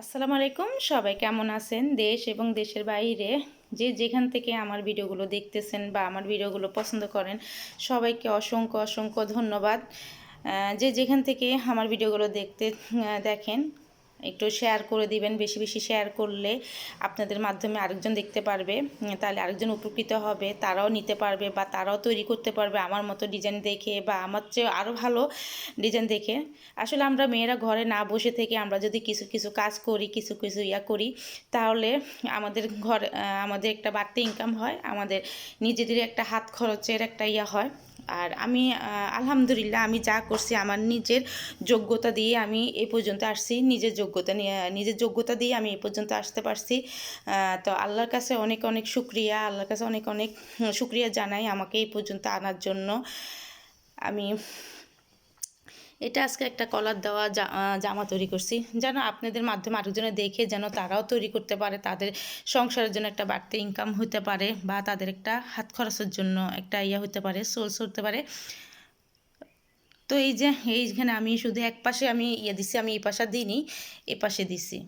আসসালামু আলাইকুম। সবাই কেমন আছেন? দেশ এবং দেশের বাইরে যে যেখান থেকে আমার ভিডিওগুলো দেখতেছেন বা আমার ভিডিওগুলো পছন্দ করেন, সবাইকে অসংখ্য অসংখ্য ধন্যবাদ। যে যেখান থেকে আমার ভিডিওগুলো দেখতে দেখেন একটু শেয়ার করে দিবেন, বেশি বেশি শেয়ার করলে আপনাদের মাধ্যমে আরেকজন দেখতে পারবে তাহলে আরেকজন উপকৃত হবে, তারাও নিতে পারবে বা তারাও তৈরি করতে পারবে আমার মতো ডিজাইন দেখে বা আমার চেয়ে আরও ভালো ডিজাইন দেখে। আসলে আমরা মেয়েরা ঘরে না বসে থেকে আমরা যদি কিছু কিছু কাজ করি, কিছু কিছু ইয়া করি, তাহলে আমাদের ঘর আমাদের একটা বাড়তি ইনকাম হয়, আমাদের নিজেদের একটা হাত খরচের একটা ইয়া হয়। আর আমি আলহামদুলিল্লাহ আমি যা করছি আমার নিজের যোগ্যতা দিয়ে আমি এ পর্যন্ত আসছি, নিজের যোগ্যতা নিয়ে, নিজের যোগ্যতা দিয়ে আমি এই পর্যন্ত আসতে পারছি। তো আল্লাহর কাছে অনেক অনেক শুক্রিয়া, আল্লাহর কাছে অনেক অনেক, শুক্রিয়া জানাই আমাকে এই পর্যন্ত আনার জন্য। আমি এটা আজকে একটা কলার দেওয়া জামা তৈরি করছি। যেন আপনাদের মাধ্যমে আরেকজনে দেখে যেন তারাও তৈরি করতে পারে, তাদের সংসারের জন্য একটা বাড়তি ইনকাম হতে পারে বা তাদের একটা হাত খরচের জন্য একটা ইয়ে হতে পারে সোর্স হতে পারে। তো এই যে, এইখানে আমি শুধু এক পাশে আমি ইয়ে দিছি, আমি এই পাশে দিইনি, এ পাশে দিছি।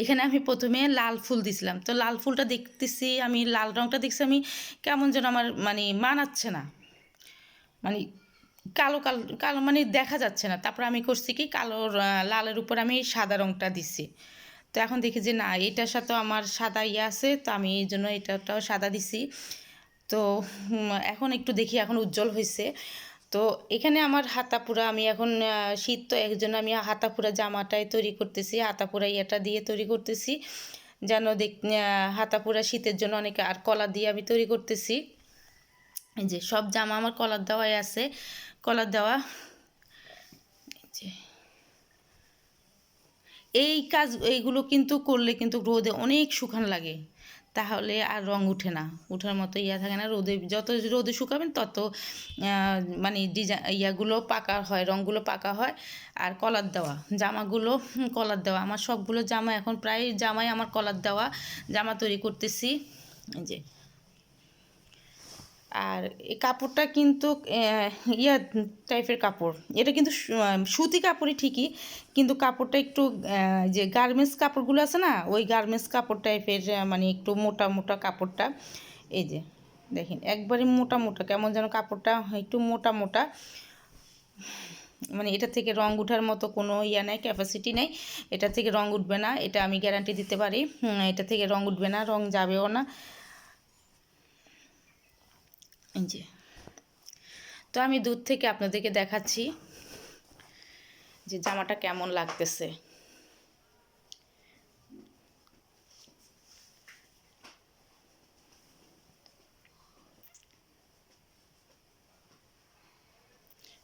এখানে আমি প্রথমে লাল ফুল দিছিলাম। তো লাল ফুলটা দেখতেছি, আমি লাল রংটা দেখছি, আমি কেমন যেন আমার মানে মানাচ্ছে না। মানে কালো কালো কালো মানে দেখা যাচ্ছে না। তারপর আমি করছি কি কালো লালের উপর আমি সাদা রংটা দিছি। তো এখন দেখি যে না, এটার সাথে আমার সাদা ইয়ে আছে, তো আমি এই জন্য এটাটাও সাদা দিছি। তো এখন একটু দেখি, এখন উজ্জ্বল হয়েছে তো এখানে আমার হাতাপুরা, আমি এখন শীত তো একজন আমি হাতাপুরা জামাটাই তৈরি করতেছি, হাতাপুরা ইয়েটা দিয়ে তৈরি করতেছি। যেন দেখ হাতাপুরা শীতের জন্য অনেক, আর কলা দিয়ে আমি তৈরি করতেছি। যে সব জামা আমার কলার দেওয়াই আছে। কলার দেওয়া। এই কাজ, এইগুলো কিন্তু করলে কিন্তু রোদে অনেক শুকান লাগে। তাহলে আর রং উঠে না। উঠার মতো ইয়া থাকে না, রোদে যত রোদে শুকাবেন তত মানে ডিজাইন ইয়াগুলো পাকা হয় রঙগুলো পাকা হয়। আর কলার দেওয়া, জামাগুলো কলার দেওয়া। আমার সবগুলো জামা এখন প্রায় জামাই আমার কলার দেওয়া, জামা তৈরি করতেছি। যে। আর এই কাপড়টা কিন্তু ইয়া টাইপের কাপড়। এটা কিন্তু সুতি কাপড়ই ঠিকই, কিন্তু কাপড়টা একটু যে গার্মেন্টস কাপড়গুলো আছে না, ওই গার্মেন্টস কাপড় টাইপের মানে একটু মোটা মোটা কাপড়টা, এই যে, দেখেন, একবারে মোটা মোটা, কেমন যেন কাপড়টা একটু মোটা মোটা মানে এটা থেকে রং উঠার মতো কোনো ইয়া নাই ক্যাপাসিটি নেই, এটা থেকে রং উঠবে না, এটা আমি গ্যারান্টি দিতে পারি এটা থেকে রং উঠবে না, রং যাবেও না। যে। তো আমি দূর থেকে আপনাদেরকে দেখাচ্ছি যে জামাটা কেমন লাগতেছে।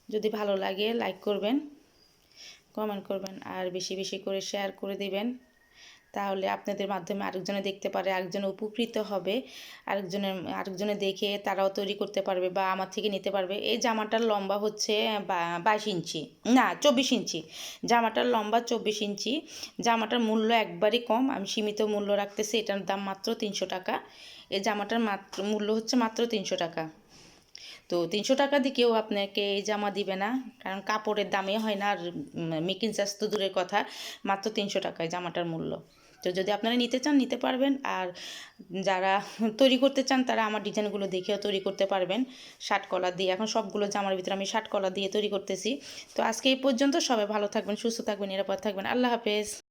যদি ভালো লাগে লাইক করবেন কমেন্ট করবেন, আর বেশি বেশি করে শেয়ার করে দিবেন। তাহলে আপনাদের মাধ্যমে আরেকজনে দেখতে পারে, আরেকজন উপকৃত হবে, আরেকজনের, আরেকজনে দেখে তারাও তৈরি করতে পারবে বা আমার থেকে নিতে পারবে। এই জামাটার লম্বা হচ্ছে বাইশ ইঞ্চি, না চব্বিশ ইঞ্চি। জামাটার লম্বা চব্বিশ ইঞ্চি, জামাটার মূল্য একবারই কম, আমি সীমিত মূল্য রাখতেছি, এটার দাম মাত্র তিনশো টাকা। এই জামাটার মাত্র, মূল্য হচ্ছে মাত্র তিনশো টাকা। তো তিনশো টাকা দিয়ে কেউ আপনাকে এই জামা দিবে না, কারণ কাপড়ের দামে হয় না আর মেকিং চার্জ তো দূরের কথা, মাত্র তিনশো টাকায় জামাটার মূল্য। তো যদি আপনারা নিতে চান, নিতে পারবেন, আর যারা তৈরি করতে চান, তারা আমার ডিজাইনগুলো দেখেও তৈরি করতে পারবেন শার্ট কলার দিয়ে। এখন সবগুলো জামার ভিতরে আমি শার্ট কলার দিয়ে তৈরি করতেছি। তো আজকে এই পর্যন্ত সবাই ভালো থাকবেন, সুস্থ থাকবেন, নিরাপদ থাকবেন। আল্লাহ হাফেজ।